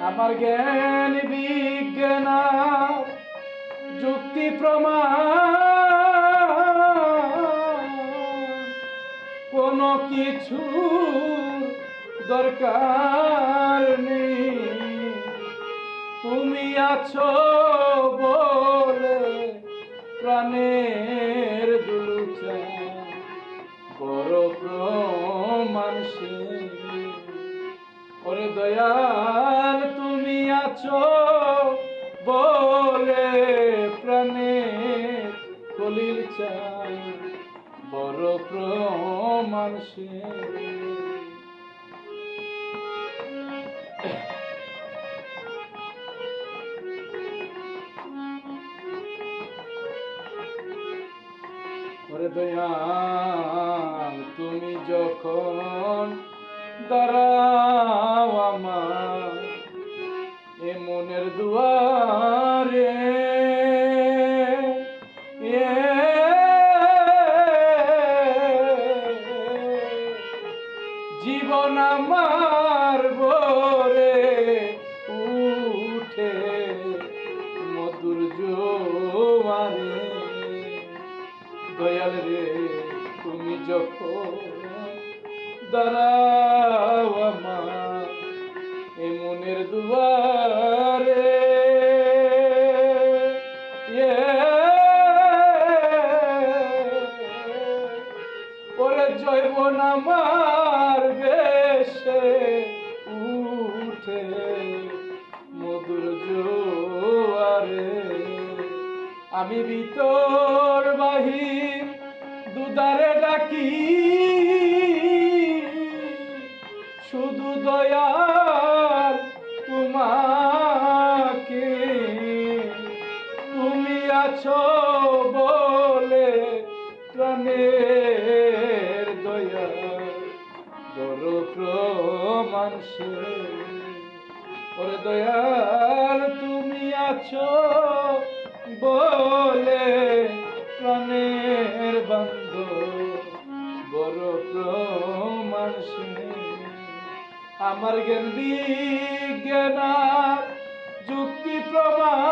আমার জ্ঞান বিজ্ঞান, যুক্তি প্রমাণ। কোনো কিছু দরকার নেই। তুমি আছো বলে প্রাণের দুলুচা বড় প্রমাণ সে। ওরে তুমি আছো বলে প্রাণে কলিল চাই বড় প্রমাণ সে। দয়াল তুমি যখন দাঁড়াও আমার মনের দুয়ারে জীবন আমার বরে উঠে মধুর জোয়ারে। দয়াল রে তুমি যখন দাঁড়াও আমার এ মনের দুয়ারে ওরে জৈবন আমার বেশে উঠে মধুর জোয়ারে। আমি ভিতর বাহির দুদারে ডাকি, শুধু দয়াল আছো বলে প্রাণের দয়া। বড় প্রমাণ সে। ওরে দয়াল, তুমি আছো বলে প্রাণের বন্ধ। বড় প্রমাণ সে। আমার জ্ঞান বিজ্ঞান যুক্তি প্রমাণ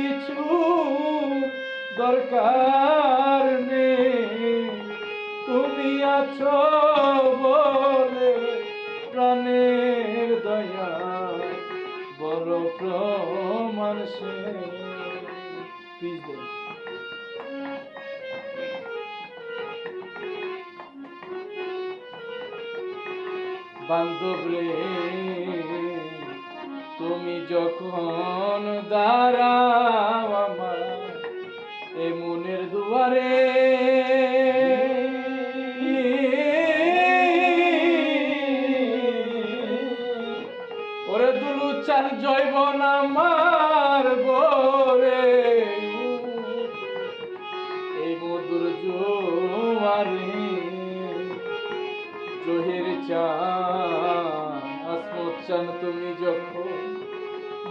কিছু দরকার নেই তুমি আছো বলে প্রাণের দয়া বড় প্রমাণ সে do. বান্ধব রে তুমি যখন দাঁড়াও আমার এ মনের দুয়ারে, ওরে দুলু চাল জৈবন আমার বরে এই মধুর জোয়ারে, জহির চান আসমত চান তুমি যখন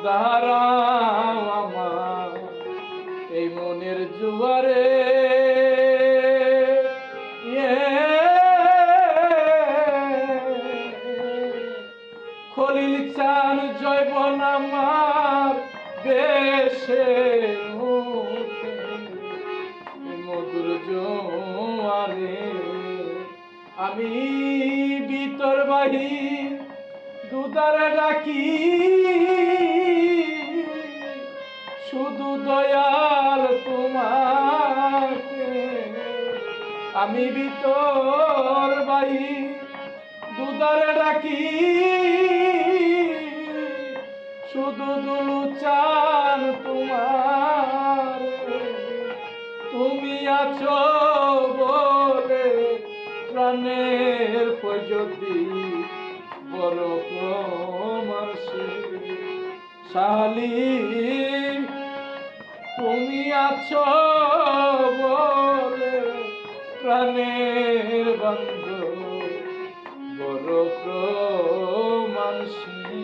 দাঁড়াও আমার এই মনের জুয়ারে। খলিল চান জৈবন আমার দেশে মধুর জোয়ারে আমি ভিতর বাহির দুদারে ডাকি শুধু দয়াল তোমাকে। আমি ভিতর বাহির দুদারে ডাকি। শুধু দুলু চান তোমার। তুমি আছো বলে প্রাণের যদি বড় প্রমাণ শালি তুমি আছো বলে প্রাণের বন্ধ। বড় প্রমাণ সে